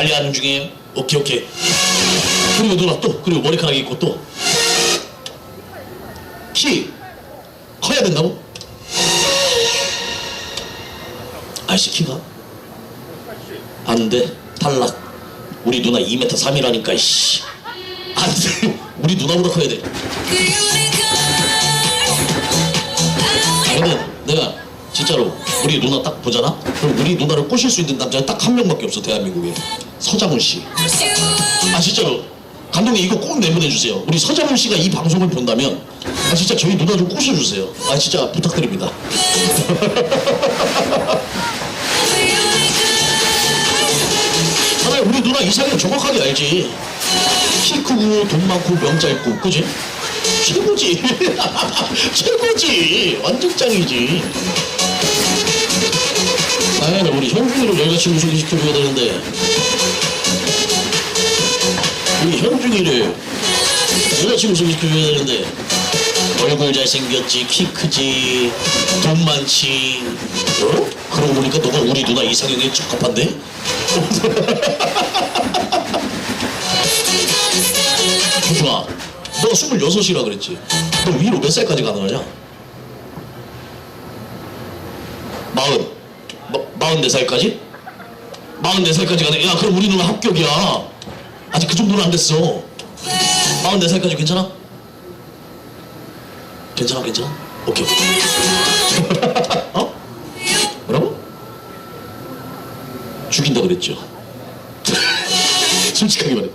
관리하는 중이에요. 오케이 오케이. 그리고 누나 또 그리고 머리카락이 있고 또 키 커야 된다고? 아저씨 키가 안돼 탈락. 우리 누나 2m 3이라니까 씨. 안돼 우리 누나보다 커야 돼. 근데 내가 진짜로 우리 누나 딱 보잖아? 그럼 우리 누나를 꼬실 수 있는 남자는 딱 한 명밖에 없어 대한민국에 서장훈 씨. 아 진짜로 감독님 이거 꼭 내보내주세요. 우리 서장훈 씨가 이 방송을 본다면 아 진짜 저희 누나 좀 꼬셔주세요. 아 진짜 부탁드립니다. 하나 우리 누나 이상형 정확하게 알지. 키 크고 돈 많고 명 짧고 그지? 최고지. 최고지. 완전 짱이지. 현중이를 여자친구 소개시켜줘야 되는데 우리 현중이를 여자친구 소개시켜줘야 되는데 얼굴 잘생겼지 키 크지 돈 많지 어? 그러고 보니까 너가 우리 누나 이상형에 적합한데? 좋아 너 스물여섯이라 그랬지 너 위로 몇 살까지 가능하냐? 마흔 마, 마흔네 살까지? 마흔네 살까지 가네 야 그럼 우리 누나 합격이야 아직 그 정도는 안 됐어 마흔네 살까지 괜찮아? 괜찮아 괜찮아? 오케이 어? 뭐라고? 죽인다 그랬죠 솔직하게 말해